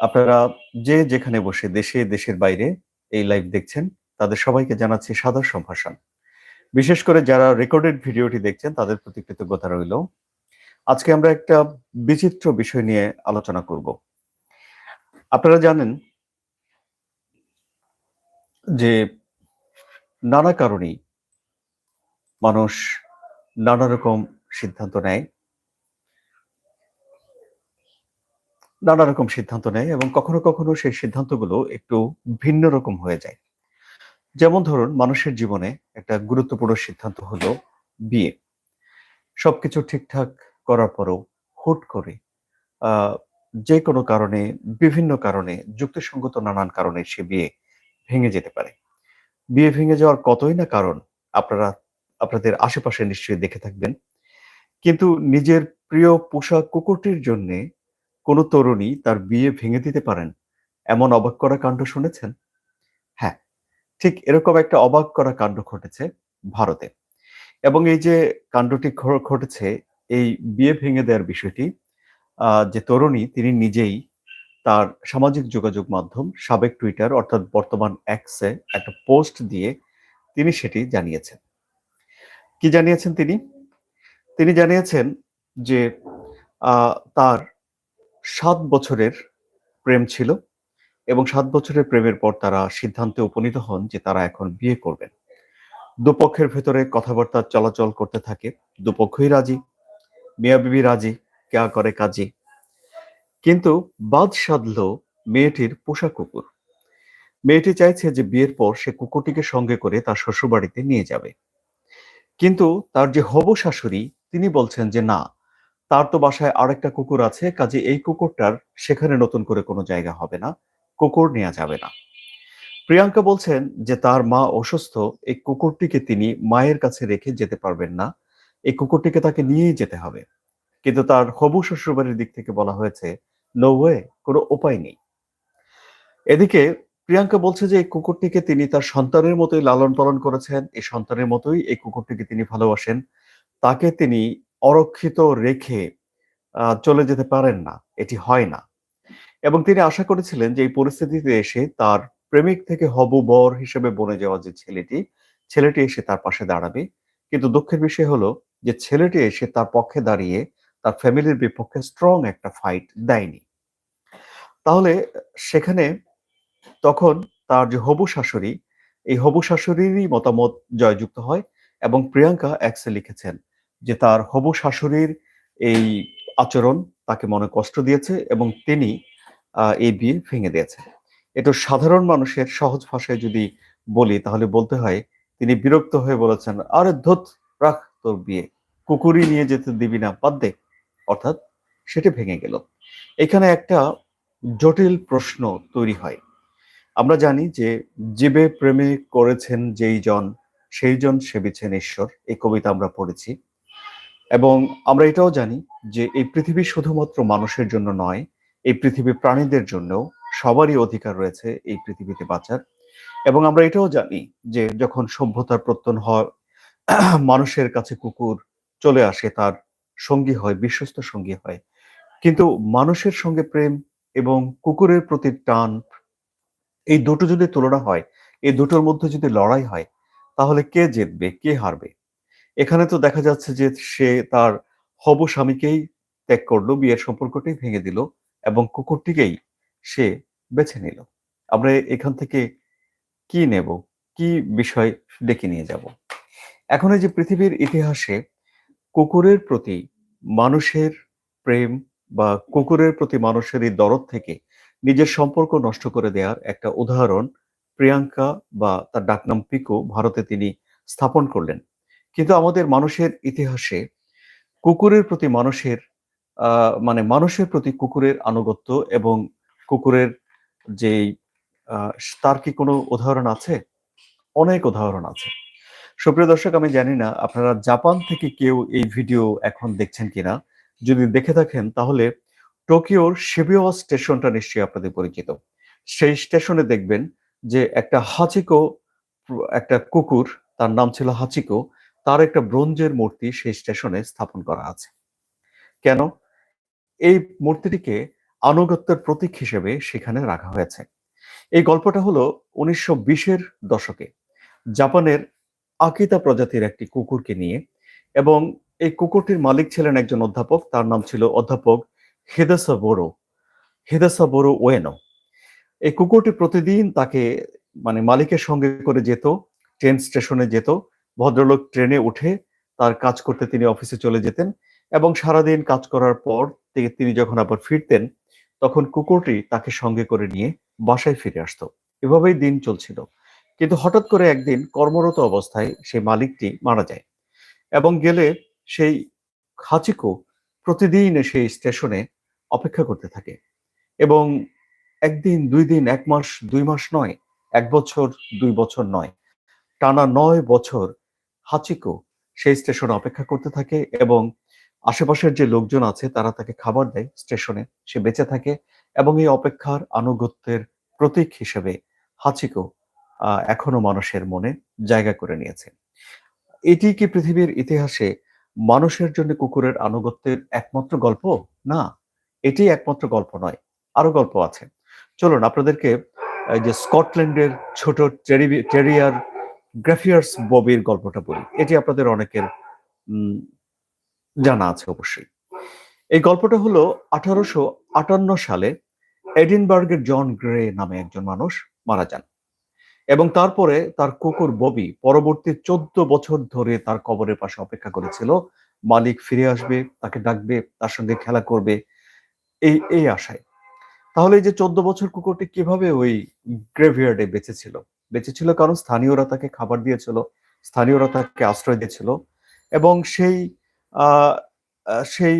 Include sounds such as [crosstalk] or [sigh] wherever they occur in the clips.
আপনারা যে যেখানে বসে দেশে, দেশের বাইরে এই লাইভ দেখছেন, তাদের সবাইকে জানাচ্ছি সাদর সম্ভাষণ। বিশেষ করে যারা রেকর্ডেড ভিডিওটি দেখছেন, তাদের প্রতি কৃতজ্ঞতা রইল। আজকে আমরা একটা বিচিত্র বিষয় নিয়ে আলোচনা করব। আপনারা জানেন যে নানা কারণেই মানুষ নানা রকম সিদ্ধান্ত নেয়। নানা রকম সিদ্ধান্ত নেয় এবং কখনো কখনো সেই সিদ্ধান্তগুলো একটু ভিন্ন রকম হয়ে যায়। যেমন ধরুন, মানুষের জীবনে একটা গুরুত্বপূর্ণ সিদ্ধান্ত হলো বিয়ে। সবকিছু ঠিকঠাক করার পরও হুট করে যে কোনো কারণে, বিভিন্ন কারণে, যুক্তিসঙ্গত নানান কারণে সে বিয়ে ভেঙে যেতে পারে। বিয়ে ভেঙে যাওয়ার কতই না কারণ আপনারা, আপনাদের আশেপাশে নিশ্চয়ই দেখে থাকবেন। কিন্তু নিজের প্রিয় পোষা কুকুরটির জন্যে কোনো তরুণী তার বিয়ে ভেঙে দিতে পারেন, এমন অবাক করা কাণ্ড শুনেছেন? হ্যাঁ ঠিক এরকম একটা অবাক করা কাণ্ড ঘটেছে ভারতে। এবং এই যে কাণ্ডটি ঘটেছে, এই বিয়ে ভেঙে দেওয়ার বিষয়টি যে তরুণী তিনি নিজেই তার সামাজিক যোগাযোগ মাধ্যম সাবেক টুইটার অর্থাৎ বর্তমান এক্সে একটা পোস্ট দিয়ে তিনি সেটি জানিয়েছেন। কি জানিয়েছেন তিনি? তিনি জানিয়েছেন যে তার সাত বছরের প্রেম ছিল এবং সাত বছরের প্রেমের পর তারা সিদ্ধান্তে উপনীত হন যে তারা এখন বিয়ে করবেন। দুপক্ষের ভেতরে কথাবার্তা চলাচল করতে থাকে। দুপক্ষই রাজি, মিয়া বিবি রাজি, কেয়া করে কাজী। কিন্তু বাদ সাধলো মেয়েটির পোষা কুকুর। মেয়েটি চাইছে যে বিয়ের পর সে কুকুরটিকে সঙ্গে করে তার শ্বশুরবাড়িতে নিয়ে যাবে। কিন্তু তার যে হব শাশুড়ি, তিনি বলছেন যে না তার তো বাসায় আরেকটা কুকুর আছে, কাজে এই কুকুরটার সেখানে নতুন করে কোনো জায়গা হবে না, কুকুর নেওয়া যাবে না। প্রিয়াঙ্কা বলছেন যে তার মা অসুস্থ, এই কুকুরটিকে তিনি মায়ের কাছে রেখে যেতে পারবেন না, এই কুকুরটিকে তাকে নিয়েই যেতে হবে। কিন্তু তার হবু শ্বশুরবাড়ির দিক থেকে বলা হয়েছে নো ওয়ে কোনো উপায় নেই। এদিকে প্রিয়াঙ্কা বলছে যে এই কুকুরটিকে তিনি তার সন্তানের মতোই লালন পালন করেছেন, এই সন্তানের মতোই এই কুকুরটিকে তিনি ভালোবাসেন, তাকে তিনি অরক্ষিত রেখে চলে যেতে পারেন না। এটি হয় না। এবং তিনি আশা করেছিলেন যে এই পরিস্থিতিতে এসে তার প্রেমিক থেকে হবু বর হিসেবে বনে যাওয়া যে ছেলেটি ছেলেটি এসে তার পাশে দাঁড়াবে। কিন্তু দুঃখের বিষয় হলো যে ছেলেটি এসে তার পক্ষে দাঁড়িয়ে তার ফ্যামিলির বিপক্ষে স্ট্রং একটা ফাইট দেয়নি। তাহলে সেখানে তখন তার যে হবু শাশুড়ি, এই হবু শাশুড়িরই মতামত জয়যুক্ত হয় এবং প্রিয়াঙ্কা এক্সে লিখেছেন যে তার হবু শাশুড়ির এই আচরণ তাকে মনে কষ্ট দিয়েছে এবং তিনি এই বিয়ে ভেঙে দিয়েছে। এটা সাধারণ মানুষের সহজ ভাষায় যদি বলি, তাহলে বলতে হয়, তিনি বিরক্ত হয়ে বলেছেন, আরে ধুত, রাখ তোর বিয়ে। কুকুরি নিয়ে যেতে দিবি না, বাদ দে। অর্থাৎ সেটা ভেঙে গেল। এখানে একটা জটিল প্রশ্ন তৈরি হয়। আমরা জানি যে, জীবে প্রেমে করেছেন যেই জন, সেই জন সেবিছেন ঈশ্বর। এই কবিতা আমরা পড়েছি। এবং আমরা এটাও জানি যে এই পৃথিবী শুধুমাত্র মানুষের জন্য নয়, এই পৃথিবী প্রাণীদের জন্য সবারই অধিকার রয়েছে এই পৃথিবীতে বাঁচার। এবং আমরা এটাও জানি যে যখন সভ্যতার প্রত্যন হয়, [clears throat] মানুষের কাছে কুকুর চলে আসে, তার সঙ্গী হয়, বিশ্বস্ত সঙ্গী হয়। কিন্তু মানুষের সঙ্গে প্রেম এবং কুকুরের প্রতি টান, এই দুটো যদি তুলনা হয়, এই দুটোর মধ্যে যদি লড়াই হয়, তাহলে কে জিতবে, কে হারবে? এখানে তো দেখা যাচ্ছে যে সে তার হবু স্বামীকেই ত্যাগ করল, বিয়ের সম্পর্কটাই ভেঙে দিল এবং কুকুরটিকেই সে বেছে নিল। আমরা এখান থেকে কি নেব? কি বিষয় ডেকে নিয়ে যাব? এখন এই যে পৃথিবীর ইতিহাসে কুকুরের প্রতি মানুষের প্রেম বা কুকুরের প্রতি মানুষের এই দরদ থেকে নিজের সম্পর্ক নষ্ট করে দেওয়ার একটা উদাহরণ প্রিয়াঙ্কা বা তার ডাকনাম পিকো ভারতে তিনি স্থাপন করলেন। কিন্তু আমাদের মানুষের ইতিহাসে কুকুরের প্রতি মানুষের মানে মানুষের প্রতি কুকুরের আনুগত্য এবং কুকুরের আহ, তার কি কোনো উদাহরণ আছে? অনেক উদাহরণ আছে। সুপ্রিয় দর্শক আমি জানি না আপনারা জাপান থেকে কেউ এই ভিডিও এখন দেখছেন কিনা। যদি দেখে থাকেন তাহলে টোকিওর শিবিওয়া স্টেশনটা নিশ্চয়ই আপনাদের পরিচিত। সেই স্টেশনে দেখবেন যে একটা হাচিকো একটা কুকুর তার নাম ছিল হাচিকো তার একটা ব্রোঞ্জের মূর্তি সেই স্টেশনে স্থাপন করা আছে। কেন? এই মূর্তিটিকে আনুগত্যের প্রতীক হিসেবে সেখানে রাখা হয়েছে। এই গল্পটা হলো উনিশশো বিশের দশকে। জাপানের আকিতা প্রজাতির একটি কুকুরকে নিয়ে এবং এই কুকুরটির মালিক ছিলেন একজন অধ্যাপক, তার নাম ছিল অধ্যাপক হেদাসা বোরো হেদাসা বোরো ওয়েনো। এই কুকুরটি প্রতিদিন তাকে মানে মালিকের সঙ্গে করে যেত, ট্রেন স্টেশনে যেত ভদ্রলোক ট্রেনে উঠে তার কাজ করতে তিনি অফিসে চলে যেতেন এবং সারাদিন কাজ করার পর থেকে তিনি যখন আবার ফিরতেন, তখন কুকুরটি তাকে সঙ্গে করে নিয়ে বাসায় ফিরে আসতো। এভাবেই দিন চলছিল। কিন্তু হঠাৎ করে একদিন কর্মরত অবস্থায় সেই মালিকটি মারা যায় এবং গেলে সেই হাচিকো প্রতিদিন সেই স্টেশনে অপেক্ষা করতে থাকে এবং একদিন, দুই দিন, এক মাস, দুই মাস নয়, এক বছর, দুই বছর নয়, টানা নয় বছর হাচিকো সেই স্টেশনে অপেক্ষা করতে থাকে এবং আশেপাশের যে লোকজন আছে তারা তাকে খাবার দেয় স্টেশনে। সে বেঁচে থাকে এবং এই অপেক্ষার আনুগত্যের প্রতীক হিসেবে হাচিকো এখনও মানুষের মনে জায়গা করে নিয়েছে। এটি কি পৃথিবীর ইতিহাসে মানুষের জন্য কুকুরের আনুগত্যের একমাত্র গল্প? না, এটি একমাত্র গল্প নয়, আরও গল্প আছে। চলুন, আপনাদেরকে যে স্কটল্যান্ডের ছোট টেরি- টেরিয়ার গ্রাফিয়ার্স ববির গল্পটা বলি এটি আপনাদের অনেকের জানা আছে অবশ্যই। এই গল্পটা হলো আঠারোশো আটান্ন সালে এডিনবার্গের জন গ্রে নামে একজন মানুষ মারা যান এবং তারপরে তার কুকুর ববি পরবর্তী চোদ্দ বছর ধরে তার কবরের পাশে অপেক্ষা করেছিল। মালিক ফিরে আসবে, তাকে ডাকবে, তার সঙ্গে খেলা করবে, এই এই আশায়। তাহলে এই যে চোদ্দ বছর কুকুরটি কীভাবে ওই গ্রেভিয়ার্ডে বেঁচে ছিল? বেঁচে ছিল কারণ স্থানীয়রা তাকে খাবার দিয়েছিল, স্থানীয়রা তাকে আশ্রয় দিয়েছিল এবং সেই সেই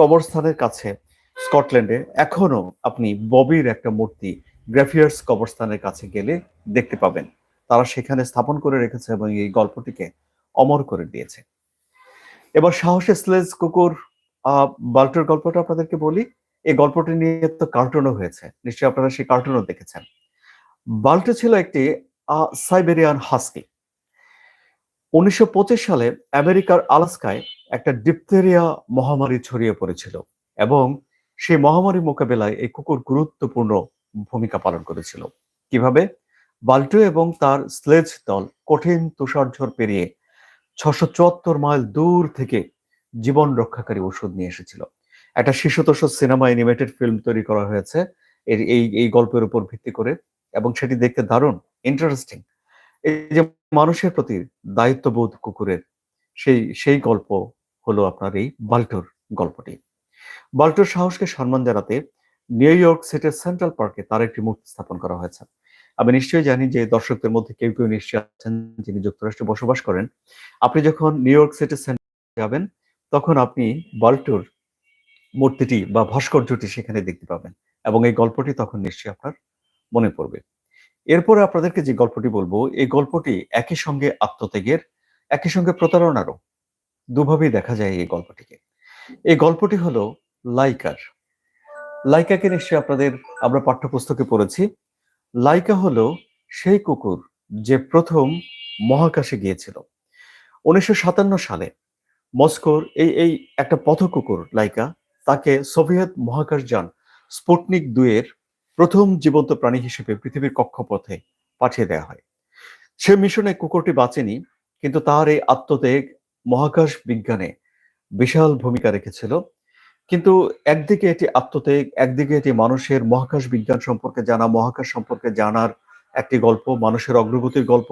কবরস্থানের কাছে, স্কটল্যান্ডে এখনও আপনি ববির একটা মূর্তি গ্রাফিয়ার্স কবরস্থানের কাছে গেলে দেখতে পাবেন। তারা সেখানে স্থাপন করে রেখেছে এবং এই গল্পটিকে অমর করে দিয়েছে। এবার সাহসে স্লেজ কুকুর বাল্টের গল্পটা আপনাদেরকে বলি। এই গল্পটি নিয়ে তো কার্টুনও হয়েছে। নিশ্চয়ই আপনারা সেই কার্টুনও দেখেছেন। বাল্টে ছিল একটি সাইবেরিয়ান হাস্কি। উনিশশো পঁচিশ সালে আমেরিকার আলাস্কায় একটা ডিপথেরিয়া মহামারী ছড়িয়ে পড়েছিল এবং সেই মহামারী মোকাবেলায় এই কুকুর গুরুত্বপূর্ণ ভূমিকা পালন করেছিল। কীভাবে? বাল্টো এবং তার স্লেজ দল কঠিন তুষারঝড় পেরিয়ে ছশো চুয়াত্তর মাইল দূর থেকে জীবন রক্ষাকারী ওষুধ নিয়ে এসেছিল। একটা শিশুতোষ সিনেমা অ্যানিমেটেড ফিল্ম তৈরি করা হয়েছে। এর এই এই গল্পের উপর ভিত্তি করে এবং সেটি দেখতে দারুণ ইন্টারেস্টিং এই যে মানুষের প্রতি দায়িত্ববোধ কুকুরের, সেই সেই গল্প হলো আপনার এই বাল্টোর গল্পটি। বাল্টোর সাহসকে সম্মান জানাতে নিউ ইয়র্ক সিটির সেন্ট্রাল পার্কে তার একটি মূর্তি স্থাপন করা হয়েছে। আমি নিশ্চয়ই জানি যে দর্শকদের মধ্যে কেউ কেউ নিশ্চয়ই আছেন যিনি যুক্তরাষ্ট্রে বসবাস করেন। আপনি যখন নিউ ইয়র্ক সিটি সেন্ট্রাল যাবেন, তখন আপনি বাল্টোর মূর্তিটি বা ভাস্কর্যটি সেখানে দেখতে পাবেন এবং এই গল্পটি তখন নিশ্চয়ই আপনার মনে পড়বে। এরপরে আপনাদেরকে যে গল্পটি বলব, এই গল্পটি একই সঙ্গে আত্মত্যাগের, একই সঙ্গে প্রতারণারও দুভাবেই দেখা যায় এই গল্পটিকে। এই গল্পটি হলো লাইকার। লাইকাকে নিশ্চয়ই আপনাদের আমরা পাঠ্যপুস্তকে পড়েছি। লাইকা হলো সেই কুকুর যে প্রথম মহাকাশে গিয়েছিল। উনিশশো সাতান্ন সালে মস্কোর এই এই একটা পথ কুকুর লাইকা, তাকে সোভিয়েত মহাকাশযান স্পুটনিক দুয়ের প্রথম জীবন্ত প্রাণী হিসেবে পৃথিবীর কক্ষপথে পাঠিয়ে দেওয়া হয়। সে মিশনে কুকুরটি বাঁচেনি, কিন্তু তার এই আত্মত্যাগ মহাকাশ বিজ্ঞানে বিশাল ভূমিকা রেখেছিল। কিন্তু একদিকে এটি আত্মত্যাগ, একদিকে এটি মানুষের মহাকাশ বিজ্ঞান সম্পর্কে জানা, মহাকাশ সম্পর্কে জানার একটি গল্প, মানুষের অগ্রগতির গল্প।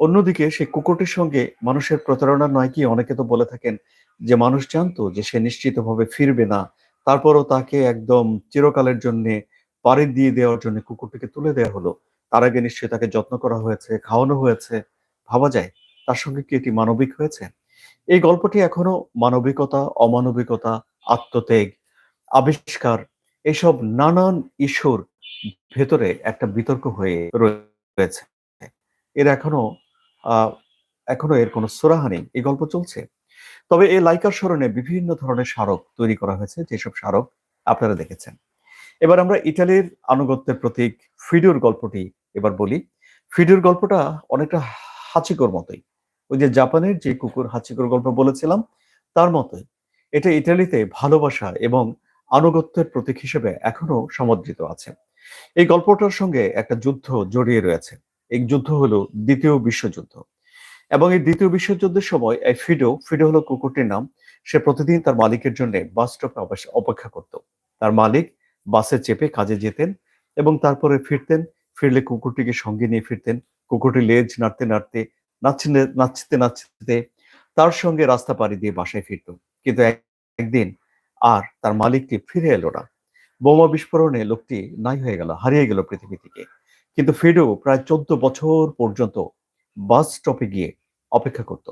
অন্যদিকে সেই কুকুরটির সঙ্গে মানুষের প্রতারণা নয় কি? অনেকে তো বলে থাকেন যে মানুষ জানতো যে সে নিশ্চিতভাবে ফিরবে না, তারপরও তাকে একদম চিরকালের জন্য পাড়ি দিয়ে দেওয়ার জন্য কুকুরটিকে তুলে দেওয়া হলো। তার আগে নিশ্চয়ই তাকে যত্ন করা হয়েছে, খাওয়ানো হয়েছে। ভাবা যায়, তার সঙ্গে কি এটি মানবিক হয়েছে? এই গল্পটি এখনও মানবিকতা, অমানবিকতা, আত্মত্যাগ, আবিষ্কার, এসব নানান ইস্যুর ভেতরে একটা বিতর্ক হয়ে রয়েছে। এর এখনও এখনও এর কোনো সুরাহা নেই। এই গল্প চলছে। তবে এই লাইকার স্মরণে বিভিন্ন ধরনের স্মারক তৈরি করা হয়েছে, যেসব স্মারক আপনারা দেখেছেন। এবার আমরা ইটালির আনুগত্যের প্রতীক ফিডুর গল্পটি এবার বলি। ফিডুর গল্পটা অনেকটা হাচিকোর মতোই। ওই যে জাপানের যে কুকুর হাচিকোর গল্প বলেছিলাম, তার মতোই। এটা ইটালিতে ভালোবাসা এবং আনুগত্যের প্রতীক হিসেবে এখনও সমাদৃত আছে। এই গল্পটার সঙ্গে একটা যুদ্ধ জড়িয়ে রয়েছে। এই যুদ্ধ হলো দ্বিতীয় বিশ্বযুদ্ধ। এবং এই দ্বিতীয় বিশ্বযুদ্ধের সময় এই ফিডো ফিডো হলো কুকুরটির নাম। সে প্রতিদিন তার মালিকের জন্য বাস স্টপে অপেক্ষা করত। তার মালিক বাসে চেপে কাজে যেতেন এবং তারপরে ফিরতেন, ফিরলে কুকুরটিকে সঙ্গে নিয়ে ফিরতেন, কুকুরটি লেজ নাড়তে নাড়তে নাচতে নাচতে নাচতে তার সঙ্গে রাস্তা পাড়ি দিয়ে বাসায় ফিরত। কিন্তু একদিন আর তার মালিকটি ফিরে এলো না। বোমা বিস্ফোরণে লোকটি নাই হয়ে গেল, হারিয়ে গেল পৃথিবী থেকে। কিন্তু ফিডো প্রায় চোদ্দ বছর পর্যন্ত বাস স্টপে গিয়ে অপেক্ষা করত।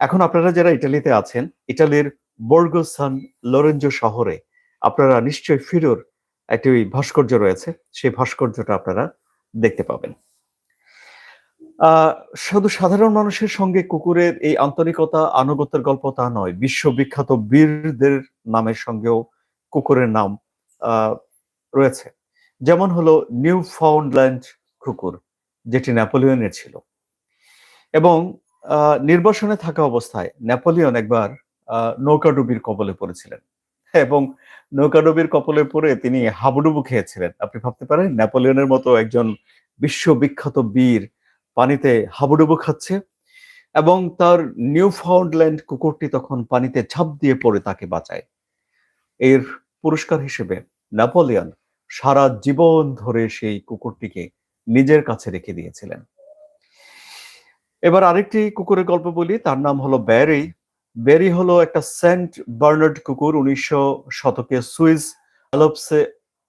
এখন আপনারা যারা ইটালিতে আছেন, ইটালির বর্গো সান লোরেঞ্জো শহরে আপনারা নিশ্চয়ই ফিরোর একটি ভাস্কর্য রয়েছে। সেই ভাস্কর্যটা আপনারা দেখতে পাবেন। শুধু সাধারণ মানুষের সঙ্গে কুকুরের এই আন্তরিকতা, আনুগত্যের গল্প তা নয়, বিশ্ববিখ্যাত বীরদের নামের সঙ্গেও কুকুরের নাম রয়েছে। যেমন হলো নিউ ফাউন্ডল্যান্ড কুকুর, যেটি নেপোলিয়নের ছিল। এবং নির্বাসনে থাকা অবস্থায় নেপোলিয়ন একবার নৌকাডুবির কবলে পড়েছিলেন। [laughs] এবং নৌকাডুবির কবলে পড়ে তিনি হাবুডুবু খেয়েছিলেন। আপনি ভাবতে পারেন, নেপোলিয়নের মতো একজন বিশ্ববিখ্যাত বীর পানিতে হাবুডুবু খাচ্ছে এবং তার নিউ ফাউন্ডল্যান্ড কুকুরটি তখন পানিতে ঝাঁপ দিয়ে পড়ে তাকে বাঁচায়। এর পুরস্কার হিসেবে নেপোলিয়ন সারা জীবন ধরে সেই কুকুরটিকে নিজের কাছে রেখে দিয়েছিলেন। এবার আরেকটি কুকুরের গল্প বলি, তার নাম হলো ব্যারি ব্যারি হলো একটা সেন্ট বার্নার্ড কুকুর উনিশশো শতকে সুইস আলপসে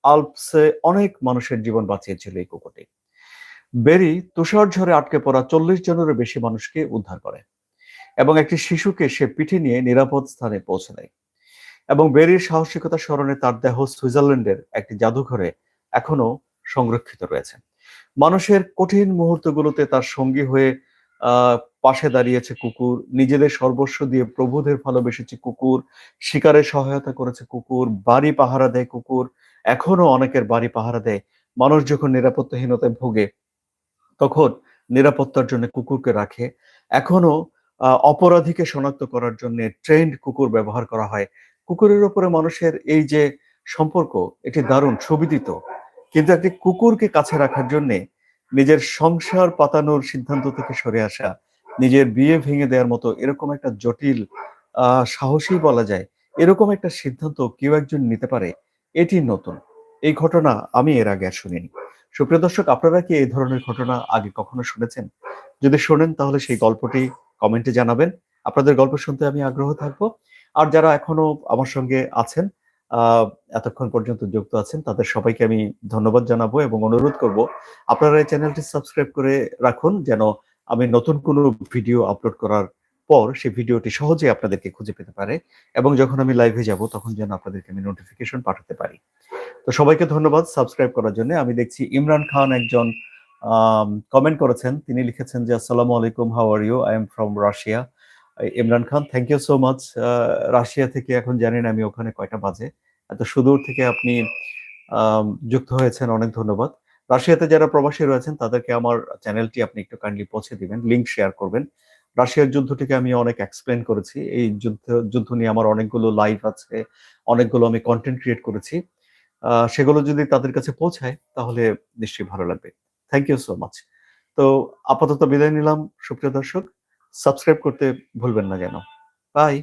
আলপসে অনেক মানুষের জীবন বাঁচিয়েছিল এই কুকুরটি। বেরি তুষার ঝড়ে আটকে পড়া চল্লিশ জনেরও বেশি মানুষকে উদ্ধার করে এবং একটি শিশুকে সে পিঠে নিয়ে নিরাপদ স্থানে পৌঁছে দেয়। এবং বেরির সাহসিকতা স্মরণে তার দেহ সুইজারল্যান্ডের একটি জাদুঘরে এখনও সংরক্ষিত রয়েছে। মানুষের কঠিন মুহূর্তগুলোতে তার সঙ্গী হয়ে পাশে দাঁড়িয়েছে কুকুর, নিজেদের সর্বস্ব দিয়ে প্রভুদের ভালোবেসেছে কুকুর শিকারে সহায়তা করেছে কুকুর, বাড়ি পাহারা দেয় কুকুর, এখনও অনেকের বাড়ি পাহারা দেয়। মানুষ যখন নিরাপত্তাহীনতায় ভোগে, তখন নিরাপত্তার জন্য কুকুরকে রাখে। এখনও অপরাধীকে শনাক্ত করার জন্য ট্রেন্ড কুকুর ব্যবহার করা হয়। কুকুরের উপরে মানুষের এই যে সম্পর্ক, এটি দারুণ সুবিদিত কিন্তু একটি কুকুরকে কাছে রাখার জন্য নিজের সংসার পাতানোর সিদ্ধান্ত থেকে সরে আসা নিজের বিয়ে ভেঙে দেওয়ার মতো এরকম একটা জটিল সাহসী বলা যায়। এরকম একটা সিদ্ধান্ত কেউ একজন নিতে পারে, এটি নতুন। এই ঘটনা আমি এর আগে আর শুনিনি। সুপ্রিয় দর্শক, আপনারা কি এই ধরনের ঘটনা আগে কখনো শুনেছেন? যদি শোনেন, তাহলে সেই গল্পটি কমেন্টে জানাবেন। আপনাদের গল্প শুনতে আমি আগ্রহ থাকব। আর যারা এখনও আমার সঙ্গে আছেন এতক্ষণ পর্যন্ত যুক্ত আছেন, তাদের সবাইকে আমি ধন্যবাদ জানাব এবং অনুরোধ করব, আপনারা এই চ্যানেলটি সাবস্ক্রাইব করে রাখুন, যেন আমি নতুন কোনো ভিডিও আপলোড করার পর সেই ভিডিওটি সহজে আপনাদেরকে খুঁজে পেতে পারে এবং যখন আমি লাইভে যাব, তখন যেন আপনাদেরকে আমি নোটিফিকেশন পাঠাতে পারি। তো সবাইকে ধন্যবাদ সাবস্ক্রাইব করার জন্য। আমি দেখছি ইমরান খান একজন কমেন্ট করেছেন। তিনি লিখেছেন যে, আসসালামু আলাইকুম how are you I am from Russia Imran Khan thank you so much Russia থেকে এখন জানেন আমি ওখানে কয়টা বাজে। এত সুদূর থেকে আপনি যুক্ত হয়েছেন, অনেক ধন্যবাদ। রাশিয়াতে যারা প্রবাসী রয়েছেন, তাদেরকে আমার চ্যানেলটি আপনি একটু কাইন্ডলি পৌঁছে দিবেন লিঙ্ক শেয়ার করবেন। রাশিয়ার যুদ্ধটিকে আমি অনেক এক্সপ্লেন করেছি। এই যুদ্ধ যুদ্ধ নিয়ে আমার অনেকগুলো লাইভ আছে, অনেকগুলো আমি কন্টেন্ট ক্রিয়েট করেছি। সেগুলো যদি তাদের কাছে পৌঁছায়, তাহলে নিশ্চয়ই ভালো লাগবে। থ্যাংক ইউ সো মাচ তো আপাতত বিদায় নিলাম, সুপ্রিয় দর্শক। সাবস্ক্রাইব করতে ভুলবেন না যেন। বাই